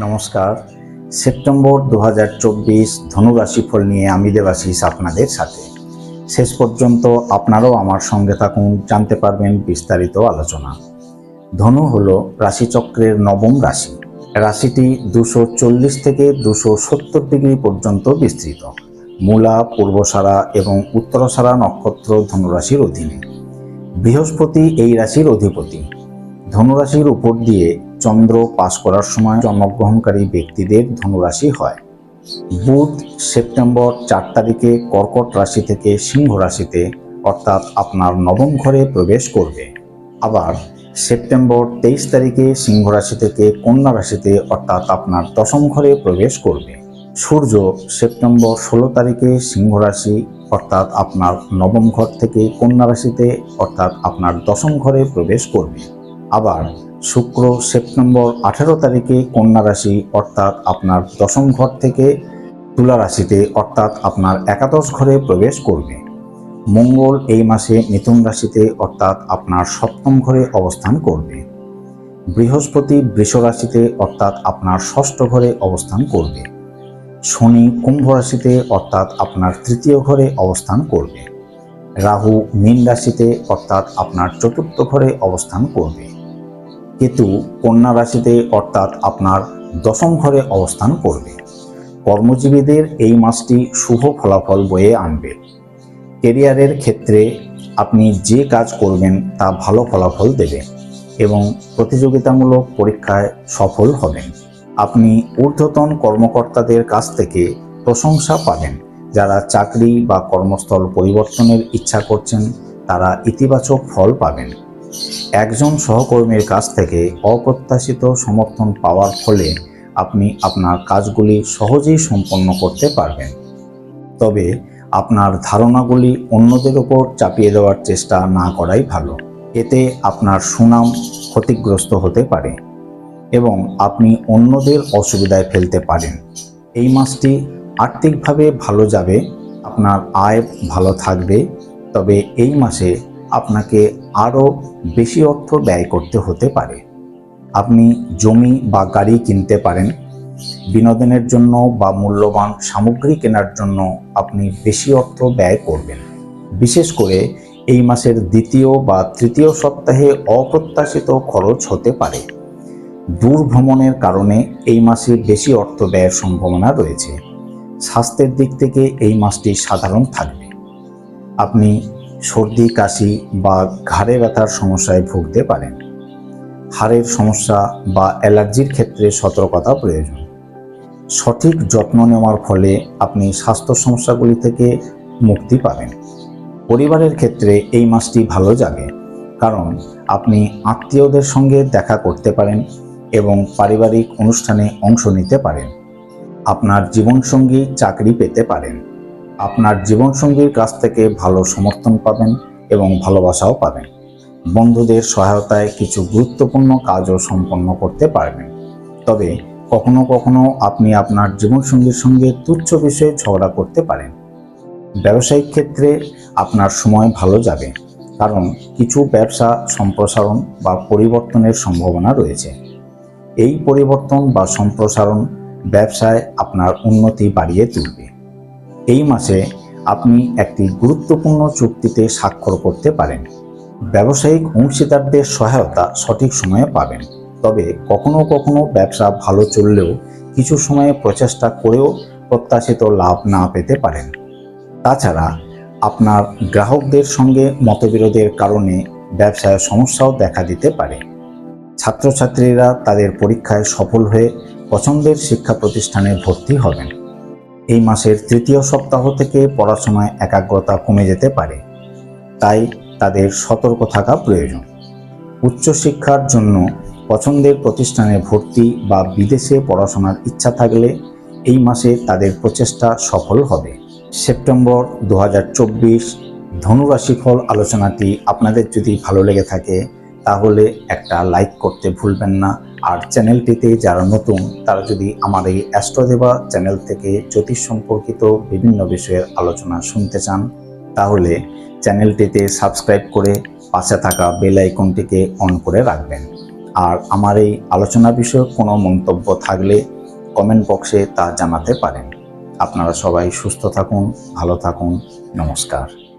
নমস্কার। সেপ্টেম্বর দু হাজার চব্বিশ ধনুরাশিফল নিয়ে আমি দেবাশিস আপনাদের সাথে। শেষ পর্যন্ত আপনারাও আমার সঙ্গে থাকুন, জানতে পারবেন বিস্তারিত আলোচনা। ধনু হল রাশিচক্রের নবম রাশি। রাশিটি দুশো চল্লিশ থেকে দুশো সত্তর ডিগ্রি পর্যন্ত বিস্তৃত। মূলা, পূর্বসারা এবং উত্তরসারা নক্ষত্র ধনুরাশির অধীনে। বৃহস্পতি এই রাশির অধিপতি। ধনুরাশির উপর দিয়ে চন্দ্র পাস করার সময় জন্মগ্রহণকারী ব্যক্তিদের ধনুরাশি হয়। বুধ সেপ্টেম্বর চার তারিখে কর্কট রাশি থেকে সিংহ রাশিতে, অর্থাৎ আপনার নবম ঘরে প্রবেশ করবে। আবার সেপ্টেম্বর তেইশ তারিখে সিংহ রাশি থেকে কন্যা রাশিতে, অর্থাৎ আপনার দশম ঘরে প্রবেশ করবে। সূর্য সেপ্টেম্বর ষোলো তারিখে সিংহ রাশি, অর্থাৎ আপনার নবম ঘর থেকে কন্যা রাশিতে, অর্থাৎ আপনার দশম ঘরে প্রবেশ করবে। আবার শুক্র সেপ্টেম্বর আঠেরো তারিখে কন্যা রাশি, অর্থাৎ আপনার দশম ঘর থেকে তুলা রাশিতে, অর্থাৎ আপনার একাদশ ঘরে প্রবেশ করবে। মঙ্গল এই মাসে মিথুন রাশিতে, অর্থাৎ আপনার সপ্তম ঘরে অবস্থান করবে। বৃহস্পতি বৃষ রাশিতে, অর্থাৎ আপনার ষষ্ঠ ঘরে অবস্থান করবে। শনি কুম্ভ রাশিতে, অর্থাৎ আপনার তৃতীয় ঘরে অবস্থান করবে। রাহু মীন রাশিতে, অর্থাৎ আপনার চতুর্থ ঘরে অবস্থান করবে। কেতু কন্যা রাশিতে অর্থাৎ আপনার দশম ঘরে অবস্থান করবে। কর্মজীবীদের এই মাসটি শুভ ফলাফল বয়ে আনবে। কেরিয়ারের ক্ষেত্রে আপনি যে কাজ করবেন তা ভালো ফলাফল দেবে এবং প্রতিযোগিতামূলক পরীক্ষায় সফল হবেন। আপনি ঊর্ধ্বতন কর্মকর্তাদের কাছ থেকে প্রশংসা পাবেন। যারা চাকরি বা কর্মস্থল পরিবর্তনের ইচ্ছা করছেন, তারা ইতিবাচক ফল পাবেন। একজন সহকর্মীর কাছ থেকে অপ্রত্যাশিত সমর্থন পাওয়ার ফলে আপনি আপনার কাজগুলি সহজেই সম্পন্ন করতে পারবেন। তবে আপনার ধারণাগুলি অন্যদের ওপর চাপিয়ে দেওয়ার চেষ্টা না করাই ভালো। এতে আপনার সুনাম ক্ষতিগ্রস্ত হতে পারে এবং আপনি অন্যদের অসুবিধায় ফেলতে পারেন। এই মাসটি আর্থিকভাবে ভালো যাবে, আপনার আয় ভালো থাকবে, তবে এই মাসে আপনাকে আরও বেশি অর্থ ব্যয় করতে হতে পারে। আপনি জমি বা গাড়ি কিনতে পারেন। বিনোদনের জন্য বা মূল্যবান সামগ্রী কেনার জন্য আপনি বেশি অর্থ ব্যয় করবেন। বিশেষ করে এই মাসের দ্বিতীয় বা তৃতীয় সপ্তাহে অপ্রত্যাশিত খরচ হতে পারে। দূর ভ্রমণের কারণে এই মাসে বেশি অর্থ ব্যয়ের সম্ভাবনা রয়েছে। স্বাস্থ্যের দিক থেকে এই মাসটি সাধারণ থাকবে। আপনি সর্দি, কাশি বা ঘাড়ে ব্যথার সমস্যায় ভুগতে পারেন। হাড়ের সমস্যা বা অ্যালার্জির ক্ষেত্রে সতর্কতা প্রয়োজন। সঠিক যত্ন নেওয়ার ফলে আপনি স্বাস্থ্য সমস্যাগুলি থেকে মুক্তি পাবেন। পরিবারের ক্ষেত্রে এই মাসটি ভালো যাবে কারণ আপনি আত্মীয়দের সঙ্গে দেখা করতে পারেন এবং পারিবারিক অনুষ্ঠানে অংশ নিতে পারেন। আপনার জীবনসঙ্গী চাকরি পেতে পারেন। আপনার জীবনসঙ্গীর কাছ থেকে ভালো সমর্থন পাবেন এবং ভালোবাসাও পাবেন। বন্ধুদের সহায়তায় কিছু গুরুত্বপূর্ণ কাজও সম্পন্ন করতে পারবেন। তবে কখনো কখনো আপনি আপনার জীবনসঙ্গীর সঙ্গে তুচ্ছ বিষয়ে ঝগড়া করতে পারেন। ব্যবসায়িক ক্ষেত্রে আপনার সময় ভালো যাবে, কারণ কিছু ব্যবসা সম্প্রসারণ বা পরিবর্তনের সম্ভাবনা রয়েছে। এই পরিবর্তন বা সম্প্রসারণ ব্যবসায় আপনার উন্নতি বাড়িয়ে তুলবে। এই মাসে আপনি একটি গুরুত্বপূর্ণ চুক্তিতে স্বাক্ষর করতে পারেন। ব্যবসায়িক অংশীদারদের সহায়তা সঠিক সময়ে পাবেন। তবে কখনো কখনো ব্যবসা ভালো চললেও কিছু সময়ে প্রচেষ্টা করেও প্রত্যাশিত লাভ না পেতে পারেন। তাছাড়া আপনার গ্রাহকদের সঙ্গে মতবিরোধের কারণে ব্যবসায় সমস্যাও দেখা দিতে পারে। ছাত্রছাত্রীরা তাদের পরীক্ষায় সফল হয়ে পছন্দের শিক্ষা প্রতিষ্ঠানে ভর্তি হবেন। এই মাসের তৃতীয় সপ্তাহ থেকে পড়াশোনায় একাগ্রতা কমে যেতে পারে। তাই তাদের সতর্ক থাকা প্রয়োজন। উচ্চশিক্ষার জন্য পছন্দের প্রতিষ্ঠানে ভর্তি বা বিদেশে পড়াশোনার ইচ্ছা থাকলে এই মাসে তাদের প্রচেষ্টা সফল হবে। সেপ্টেম্বর দু হাজার চব্বিশ ধনুরাশিফল আলোচনাটি আপনাদের যদি ভালো লেগে থাকে তাহলে একটা লাইক করতে ভুলবেন না। আর চ্যানেলটিতে যারা নতুন, তারা যদি আমার এই অ্যাস্ট্রোদেবা চ্যানেল থেকে জ্যোতিষ সম্পর্কিত বিভিন্ন বিষয়ের আলোচনা শুনতে চান, তাহলে চ্যানেলটিতে সাবস্ক্রাইব করে পাশে থাকা বেল আইকনটিকে অন করে রাখবেন। আর আমার এই আলোচনা বিষয়ক কোনো মন্তব্য থাকলে কমেন্ট বক্সে তা জানাতে পারেন। আপনারা সবাই সুস্থ থাকুন, ভালো থাকুন, নমস্কার।